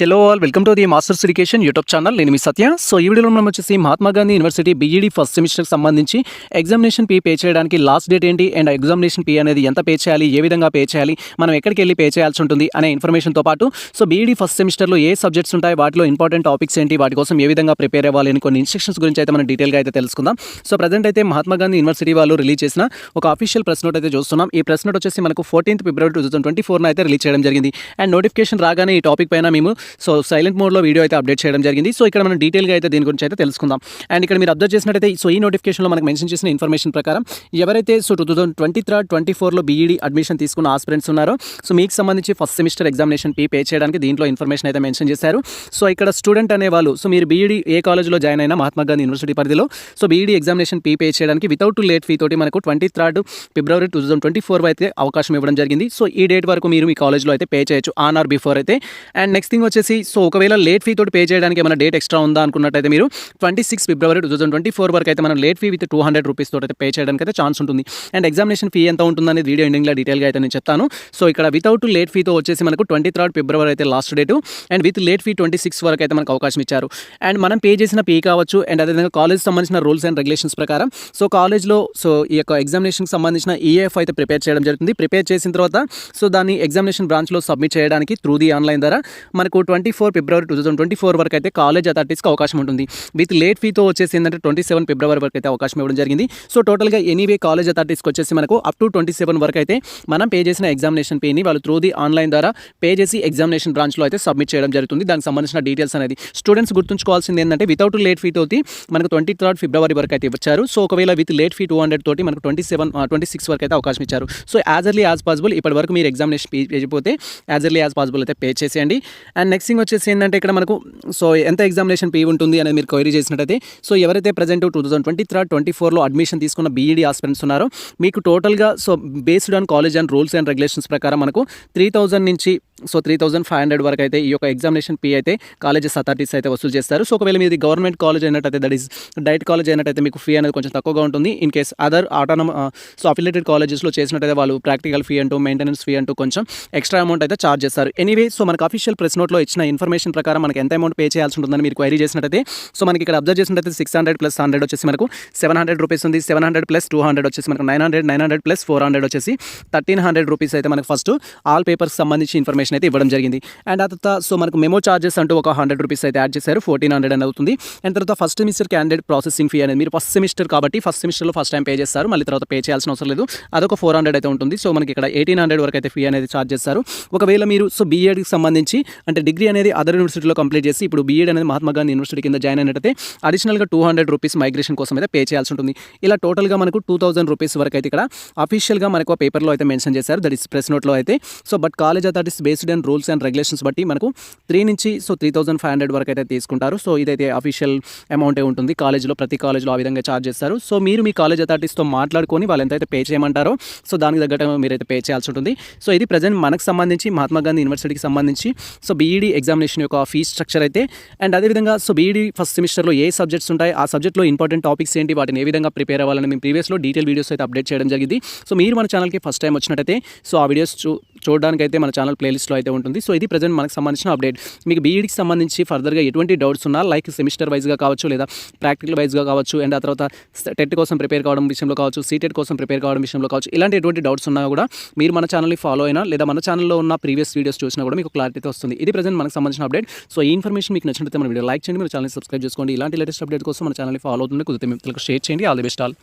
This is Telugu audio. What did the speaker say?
Hello all welcome to the masters education YouTube channel నేను మీ సత్య. సో ఈ వీడియోలో మనం వచ్చేసి Mahatma Gandhi university BEd first సెమిస్టర్కి సంబంధించి ఎగ్జామినేషన్ పే పే చేయడానికి లాస్ట్ డేట్ ఏంటి అండ్ ఎగ్జామినేషన్ ఫీ అనేది ఎంత పే చేయాలి ఏ విధంగా పే చేయాలి మనం ఎక్కడికి వెళ్ళి పే చేయాల్సి ఉంటుంది అనే ఇన్ఫర్మేషన్తో పాటు సో బీఈడి ఫస్ట్ సెమిస్టర్లో ఏ సబ్జెక్ట్స్ ఉంటాయి వాటిలో ఇంపార్టెంట్ టాపిక్స్ ఏంటి వాటి కోసం ఏ విధంగా ప్రిపేర్ అవ్వాలి అని కొన్ని ఇన్స్ట్రక్షన్స్ గురించి అయితే మనం డీటెయిల్గా అయితే తెలుసుకుందాం. సో ప్రజెంట్ అయితే మహాత్మా గాంధీ యూనివర్సిటీ వాళ్ళు రిలీజ్ చేసిన ఒక అఫీషియల్ ప్రెస్ నోట్ అయితే చూస్తున్నాం. ఈ ప్రెస్ నోట్ వచ్చేసి మనకు fourteenth February two thousand twenty ఫోర్న అయితే రిలీజ్ చేయడం జరిగింది. అండ్ నోటిఫికేషన్ రాగానే ఈ టాపిక్ పైన మేము సో సైలెంట్ మోడ్లో వీడియో అయితే అప్డేట్ చేయడం జరిగింది. సో ఇక్కడ మనం డీటెయిల్గా అయితే దీని గురించి అయితే తెలుసుకుందాం. అండ్ ఇక్కడ మీరు అబ్జర్వ్ చేసినట్టయితే సో ఈ నోటిఫికేషన్లో మనకు మెన్షన్ చేసిన ఇన్ఫర్మేషన్ ప్రకారం ఎవరైతే so two thousand twenty third twenty ఫోర్లో బీఈడీ అడ్మిషన్ తీసుకున్న ఆస్పిరెంట్స్ ఉన్నారో సో మీకు సంబంధించి first semester examination fee pay చేయడానికి దీంట్లో ఇన్ఫర్మేషన్ అయితే మెన్షన్ చేశారు. సో ఇక్కడ స్టూడెంట్ అనేవాళ్ళు సో మీరు బీఈడీ ఏ కాలేజ్లో జాయిన్ అయినా మహాత్మా గాంధీ యూనివర్సిటీ పరిధిలో so BEd examination fee pay చేయడానికి వితౌట్ లేట్ ఫీ తోటి మనకు twenty third February two thousand twenty four అయితే అవకాశం ఇవ్వడం జరిగింది. సో ఈ డేట్ వరకు మీరు మీ కాలేజ్లో అయితే పే చేయొచ్చు ఆన్ ఆర్ బిఫోర్ అయితే. అండ్ నెక్స్ట్ థింగ్ వచ్చేసి సో ఒకవేళ లేట్ ఫీ తోటి పే చేయడానికి ఏమైనా డేట్ ఎక్స్ట్రా ఉందా అనుకున్నట్టయితే మీరు twenty six February two thousand twenty four వరకు అయితే మనం late fee with two hundred rupees తోటి అయితే పే చేయడానికి అయితే ఛాన్స్ ఉంటుంది. అండ్ ఎగ్జామినేషన్ ఫీ ఎంత ఉంటుందనేది వీడియో ఎండింగ్లో డీటెయిల్గా అయితే నేను చెప్తాను. సో ఇక్కడ వితౌట్ లేట్ ఫీతో వచ్చేసి మనకు ట్వంటీ థర్డ్ ఫిబ్రవరి అయితే last date and with late fee twenty six వరకు అయితే మనకు అవకాశం ఇచ్చారు. అండ్ మనం పే చేసిన ఫీ కావచ్చు అండ్ అదేవిధంగా కాలేజ్ సంబంధించిన రూల్స్ అండ్ రెగ్యులేషన్స్ ప్రకారం. సో కాలేజ్లో సో ఈ యొక్క ఎగ్జామినేషన్కి సంబంధించిన ఈఎఫ్ అయితే ప్రిపేర్ చేయడం జరుగుతుంది. ప్రిపేర్ చేసిన తర్వాత సో దాన్ని ఎగ్జామినేషన్ బ్రాంచ్లో సబ్మిట్ చేయడానికి త్రూ ది ఆన్లైన్ ద్వారా మనకు twenty four February two thousand twenty four వరకు అయితే కాలేజ్ అథారిటీస్కి అవకాశం ఉంటుంది. విత్ లేట్ ఫీతో వచ్చేసి ఏంటంటే ట్వంటీ సెవెన్ ఫిబ్రవరి వరకు అయితే అవకాశం ఇవ్వడం జరిగింది. సో టోటల్గా ఎనీవే కాలేజ్ అథారిటీస్కి వచ్చేసి మనకు అప్ టు ట్వంటీ సెవెన్ వరకు అయితే మనం పే చేసిన ఎగ్జామినేషన్ పేని వాళ్ళు త్రూ ది ఆన్లైన్ ద్వారా పే చేసి ఎగ్జామినేషన్ బ్రాంచ్లో అయితే సబ్మిట్ చేయడం జరుగుతుంది. దానికి సంబంధించిన డీటెయిల్స్ అనేది స్టూడెంట్స్ గుర్తుంచుకోవాల్సింది ఏంటంటే వితౌట్ లేట్ ఫీ తోటి మనకు ట్వంటీ థర్డ్ ఫిబ్రవరి వరకు అయితే ఇచ్చారు. సో ఒకవేళ with late fee two hundred తోటి మనకు ట్వంటీ సెవెన్ ట్వంటీ సిక్స్ వరకు అయితే అవకాశం ఇచ్చారు. So as early as possible ఇప్పటి వరకు మీరు ఎగ్జామినేషన్ పే చేయకపోతే యాజ్ ఎర్లీ యాజ్ పాసిబుల్ అయితే పే చేసేయండి. అండ్ నెక్స్ట్ థింగ్ వచ్చేసి ఏంటంటే ఇక్కడ మనకు సో ఎంత ఎగ్జామినేషన్ ఫీ ఉంటుంది అనేది మీరు క్వైరీ చేసినట్టయితే సో ఎవరైతే present two thousand twenty third twenty ఫోర్లో అడ్మిషన్ తీసుకున్న బీఈడీ ఆస్పిరెంట్స్ ఉన్నారో మీకు టోటల్గా so based on college and rules and regulations ప్రకారం మనకు త్రీ థౌసండ్ నుంచి so three thousand five hundred వరకు అయితే ఈ యొక్క ఎగ్జామినేషన్ ఫీ అయితే కాలేజెస్ అథారిటీస్ అయితే వసూలు చేస్తారు. సో ఒకవేళ మీది గవర్నమెంట్ కాలేజ్ అయినట్టయితే దట్ ఈస్ డైట్ కాలేజ్ అయినట్టయితే మీకు ఫీ అనేది కొంచెం తక్కువగా ఉంటుంది. In case other autonomous so affiliated కాలేజెస్లో చేసినట్టయితే వాళ్ళు ప్రాక్టికల్ ఫీ అంటూ మెయింటెనెన్స్ ఫీ అంటూ కొంచెం ఎక్స్ట్రా అమౌంట్ అయితే చార్జ్ చేస్తారు. ఎనీవే సో మనకు అఫీషియల్ ప్రెస్ నోట్లో ఇచ్చిన ఇన్ఫర్మేషన్ ప్రకారం మనకి ఎంత అమౌంట్ పే చేయాల్సి ఉంటుందని మీరు క్వైరీ చేసినట్టయితే సో మనకి ఇక్కడ అబ్జర్వ్ చేసినట్టయితే సిక్స్ హండ్రెడ్ ప్లస్ హండ్రెడ్ వచ్చేసి మనకు సెవెన్ హండ్రెడ్ రూపీస్ ఉంది. Seven hundred plus two hundred వచ్చేసి మనకు nine hundred nine hundred plus four hundred వచ్చేసి థర్టీన్ హండ్రెడ్ రూపీస్ అయితే మనకు ఫస్ట్ ఆల్ పేపర్స్ సంబంధించి ఇన్ఫర్మేషన్ అయితే ఇవ్వడం జరిగింది. అండ్ ఆ తర్వాత సో మనకు మెమో చార్జెస్ అంటూ ఒక హండ్రెడ్ రూపీస్ అయితే యాడ్ చేశారు. ఫోర్టీన్ హండ్రెడ్ అని అవుతుంది. అండ్ తర్వాత first semester candidate processing fee అనేది మీరు ఫస్ట్ సెమిస్టర్ కాబట్టి ఫస్ట్ సెమిస్టర్లో ఫస్ట్ టైం పే చేస్తారు. మళ్ళీ తర్వాత పే చేయాల్సిన అవసరం లేదు. అదొక ఫోర్ హండ్రెడ్ అయితే ఉంటుంది. సో మనకి ఇక్కడ ఎయిటీన్ హండ్రెడ్ వరకు అయితే ఫీ అనేది చార్జ్ చేస్తారు. ఒకవేళ మీరు సో బీఎడ్కి సంబంధించి అంటే డిగ్రీ అనేది అదర్ యూనివర్సిటీలో కంప్లీట్ చేసి ఇప్పుడు బీఎడ్ అనేది మహాత్మా గాంధీ యూనివర్సిటీ కింద జాయిన్ అయినట్టయితే అడిషనల్గా టూ హండ్రెడ్ రూపీస్ మైగ్రేషన్ కోసం అయితే పే చేయాల్సి ఉంటుంది. ఇలా టోటల్గా మనకు టూ థౌసండ్ రూపీస్ వరకు అయితే ఇక్కడ అఫీషియల్గా మనకు పేపర్లో అయితే మెన్షన్ చేశారు. దట్ ఇస్ ప్రెస్ నోట్లో అయితే. So but college authorities based and rules and regulations బట్టి మనకు త్రీ నుంచి so three thousand five hundred వరకు అయితే తీసుకుంటారు. సో ఇదైతే అఫీషియల్ అమౌంటే ఉంటుంది. కాలేజ్లో ప్రతి కాలేజ్లో ఆ విధంగా ఛార్జ్ చేస్తారు. సో మీరు మీ కాలేజ్ అథారిటీస్తో మాట్లాడుకొని వాళ్ళు ఎంతైతే పే చేయమంటారో సో దానికి తగ్గట్టు మీరైతే పే చేయాల్సి ఉంటుంది. సో ఇది ప్రజెంట్ మనకు సంబంధించి మహాత్మా గాంధీ యూనివర్సిటీకి సంబంధించి. సో బీఈ బీఈడీ ఎగ్జామినేషన్ యొక్క ఫీ స్ట్రక్చర్ అయితే అండ్ అదేవిధంగా సో బీఈడీ ఫస్ట్ సెమిస్టర్లో ఏ సబ్జెక్ట్స్ ఉంటాయి ఆ సబ్జెక్ట్లో ఇంపార్టెంట్ టాపిక్స్ ఏంటి వాటిని ఏ విధంగా ప్రిపేర్ అవ్వాలని మేము ప్రీవియస్లో డీటెయిల్ వీడియోస్ అయితే అప్డేట్ చేయడం జరిగింది. సో మీరు మన ఛానల్కి ఫస్ట్ టైం వచ్చినట్టయితే సో ఆ వీడియోస్ చూ చూడడానికి అయితే మన ఛానల్ ప్లేలిస్ట్లో అయితే ఉంటుంది. సో ఇది ప్రజెంట్ మనకు సంబంధించిన అప్డేట్. మీకు బీఈడికి సంబంధించి ఫర్దర్గా ఎటువంటి డౌట్స్ ఉన్నా లైక్ సెమిస్టర్ వైజ్గా కావచ్చు లేదా ప్రాక్టికల్ వైజ్గా కావచ్చు అండ్ ఆ తర్వాత టెట్ కోసం ప్రిపేర్ కావడం విషయంలో కావచ్చు సీటెట్ కోసం ప్రిపేర్ కావడం విషయంలో కావచ్చు ఇలాంటి ఎటువంటి డౌట్స్ ఉన్నా కూడా మీరు మన ఛానల్ని ఫాలో అయినా లేదా మన ఛానల్లో ఉన్న ప్రీవియస్ వీడియోస్ చూసినా కూడా మీకు క్లారిటీ వస్తుంది. ఇది ప్రజెంట్ మనకు సంబంధించిన అప్డేట్. సో ఈ ఇన్ఫర్మేషన్ మీకు నచ్చినట్లయితే మన వీడియో లైక్ చేయండి మన ఛానల్ సబ్స్క్రైబ్ చేసుకోండి. ఇలాంటి లేటెస్ట్ అప్డేట్ కోసం మన ఛానల్ని ఫాలో అవుతుంది కుదిరితే మీకు షేర్ చేయండి. All the best all.